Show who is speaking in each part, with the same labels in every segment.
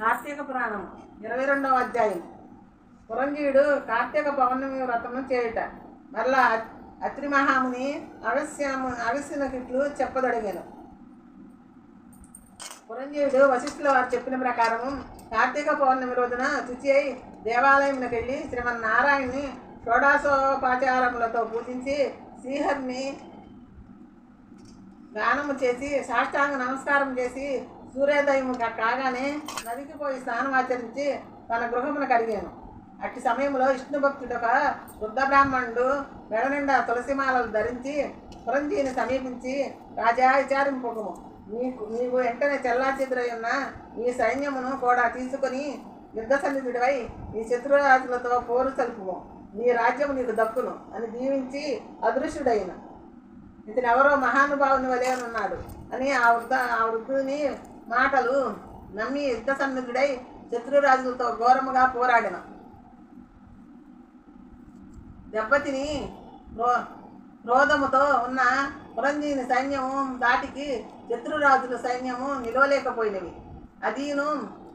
Speaker 1: కార్తీక పురాణం ఇరవై రెండవ అధ్యాయం. పురంజీయుడు కార్తీక పౌర్ణమి వ్రతము చేయుట. మరలా అత్రి మహాముని అగస్యము అగస్యునకిట్లు చెప్పదడిగాను. పురంజీవుడు వశిష్ఠుల వారు చెప్పిన ప్రకారము కార్తీక పౌర్ణమి రోజున శుచి అయి దేవాలయంలోకి వెళ్ళి శ్రీమన్నారాయణ్ణి షోడాసోపాచారములతో పూజించి శ్రీహరిని గానము చేసి సాష్టాంగ నమస్కారం చేసి సూర్యోదయం కాగానే నదికి పోయి స్నానం ఆచరించి తన గృహమును కడిగాను. అట్టి సమయంలో విష్ణు భక్తుడు ఒక వృద్ధ బ్రాహ్మణుడు మెడ నిండా తులసిమాలలు ధరించి పురంజీని సమీపించి రాజా విచారింపకము నీకు నీవు వెంటనే చెల్లాచెదురై ఉన్న ఈ సైన్యమును కూడా తీసుకొని యుద్ధ సన్నిధుడివై ఈ శత్రురాజులతో పోరు సలుపుము నీ రాజ్యము నీకు దక్కును అని దీవించి అదృశ్యుడైన. ఇతను ఎవరో మహానుభావుని వలె ఉన్నాడు అని ఆ వృద్ధ ఆ వృద్ధుని మాటలు నమ్మి యుద్ధ సన్నిధుడై శత్రురాజులతో ఘోరముగా పోరాడిన. దెబ్బతిని క్రోధముతో ఉన్న పురంజీని సైన్యము దాటికి శత్రురాజుల సైన్యము నిలవలేకపోయినవి. అదీను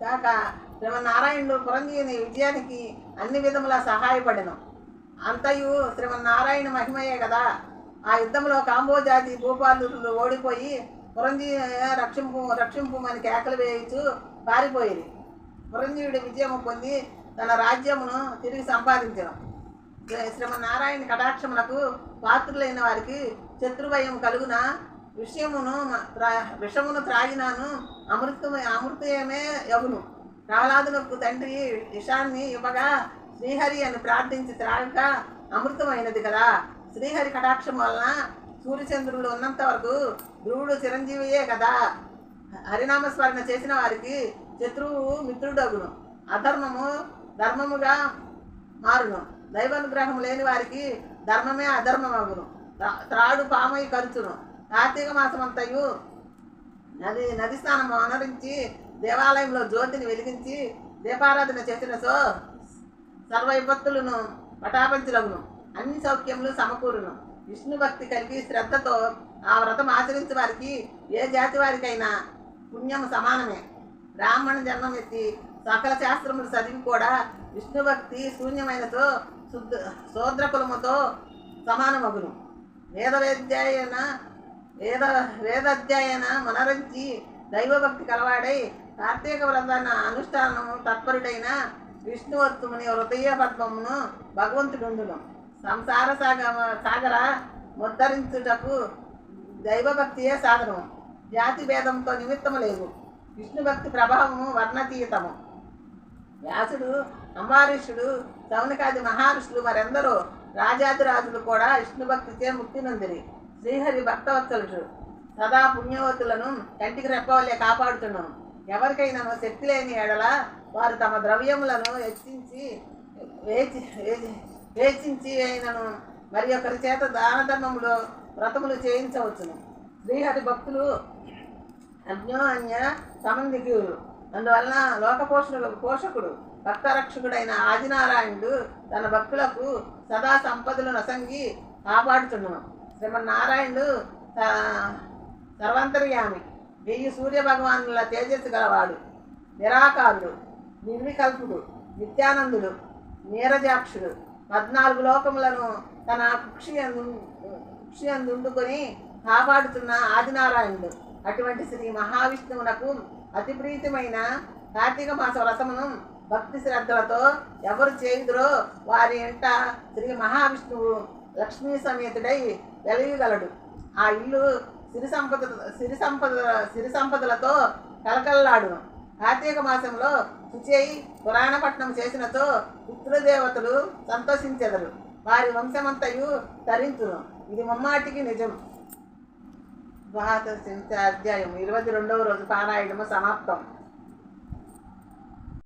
Speaker 1: కాక శ్రీమన్నారాయణుడు పురంజీని విజయానికి అన్ని విధములా సహాయపడను. అంతయు శ్రీమన్నారాయణ మహిమయే కదా ఆ యుద్ధంలో కాంబోజాతి భూపాలులు ఓడిపోయి పురంజీ రక్షింపు రక్షింపుమని కేకలు వేయించు పారిపోయేది. పురంజీవుడి విజయము పొంది తన రాజ్యమును తిరిగి సంపాదించను శ్రీమన్నారాయణ కటాక్షములకు పాత్రులైన వారికి శత్రుభయం కలుగున విషయమును విషమును త్రాగినాను అమృతమే అమృతమే యగును. ప్రహ్లాదునకు తండ్రి విషాన్ని ఇవ్వగా శ్రీహరి అని ప్రార్థించి త్రాగక అమృతమైనది కదా. శ్రీహరి కటాక్షం వలన సూర్యచంద్రుడు ఉన్నంత వరకు ధ్రువుడు చిరంజీవియే కదా. హరినామస్మరణ చేసిన వారికి శత్రువు మిత్రుడగును. అధర్మము ధర్మముగా మారును. దైవానుగ్రహం లేని వారికి ధర్మమే అధర్మమగును. త్రా- త్రాడు పామై కరుచును. కార్తీక మాసమంతయు నది నది స్నానం అనరించి దేవాలయంలో జ్యోతిని వెలిగించి దీపారాధన చేసిన సో సర్వ విపత్తులను పటాపంచులగును. అన్ని సౌఖ్యములు సమకూరును. విష్ణు భక్తి కలిగి శ్రద్ధతో ఆ వ్రతం ఆచరించే వారికి ఏ జాతి వారికైనా పుణ్యం సమానమే. బ్రాహ్మణ జన్మం ఎత్తి సకల శాస్త్రములు చదివి కూడా విష్ణుభక్తి శూన్యమైనతో శుద్ధ శూద్రకులముతో సమానమగును. వేద వేద్యాయన వేద వేదాధ్యాయన మనరించి దైవభక్తి కలవాడై కార్తీక వ్రతాన్ని అనుష్ఠానము తత్పరుడైన విష్ణువత్తుముని హృదయ పద్మమును భగవంతుడుండును సంసార సాగ సాగర ముద్దరించుటకు దైవభక్తియే సాధనము. జాతి భేదంతో నిమిత్తము లేదు విష్ణు భక్తి ప్రభావము వర్ణతీయతము. వ్యాసుడు అంబారీషుడు సౌనికాది మహర్షులు మరెందరూ రాజాదిరాజులు కూడా విష్ణు భక్తిచే ముక్తి నొందిరి. శ్రీహరి భక్తవత్సలుడు. సదా పుణ్యవతులను కంటికి రెప్పవలే కాపాడుతున్నాను ఎవరికైనా శక్తి లేని ఎడల వారు తమ ద్రవ్యములను హెచ్చించి వేచి వేచి- వేచించి అయినను. మరి ఒకరి చేత దాన ధర్మములో వ్రతములు చేయించవచ్చును. శ్రీహరి భక్తులు అన్యోన్య సంబంధికులు అందువలన లోక పోషకుడు భక్తరక్షకుడైన ఆదినారాయణుడు తన భక్తులకు సదా సంపదలు నసంగి కాపాడుతున్నాను శ్రీమన్నారాయణుడు సర్వంతర్యామి వెయ్యి సూర్య భగవానుల తేజస్సు గలవాడు నిరాకారుడు నిర్వికల్పుడు నిత్యానందుడు నీరజాక్షుడు పద్నాలుగు లోకములను తన కుక్షి కుక్షి అందుకొని కాపాడుతున్న ఆదినారాయణుడు. అటువంటి శ్రీ మహావిష్ణువునకు అతి ప్రీతమైన కార్తీక మాస వ్రతమును భక్తి శ్రద్ధలతో ఎవరు చేయుదురో వారి ఎంట శ్రీ మహావిష్ణువు లక్ష్మీ సమేతుడై వెలయగలడు. ఆ ఇల్లు సిరి సంపద సిరి సంపద సిరి సంపదలతో కలకల్లాడును కార్తీక మాసంలో శుచి అయి పురాణపట్నం చేసినతో పితృదేవతలు సంతోషించెదరు. వారి వంశమంతయు తరించును ఇది ముమ్మాటికి నిజం. ద్వాదశ అధ్యాయం ఇరవై రెండవ రోజు పారాయణము సమాప్తం.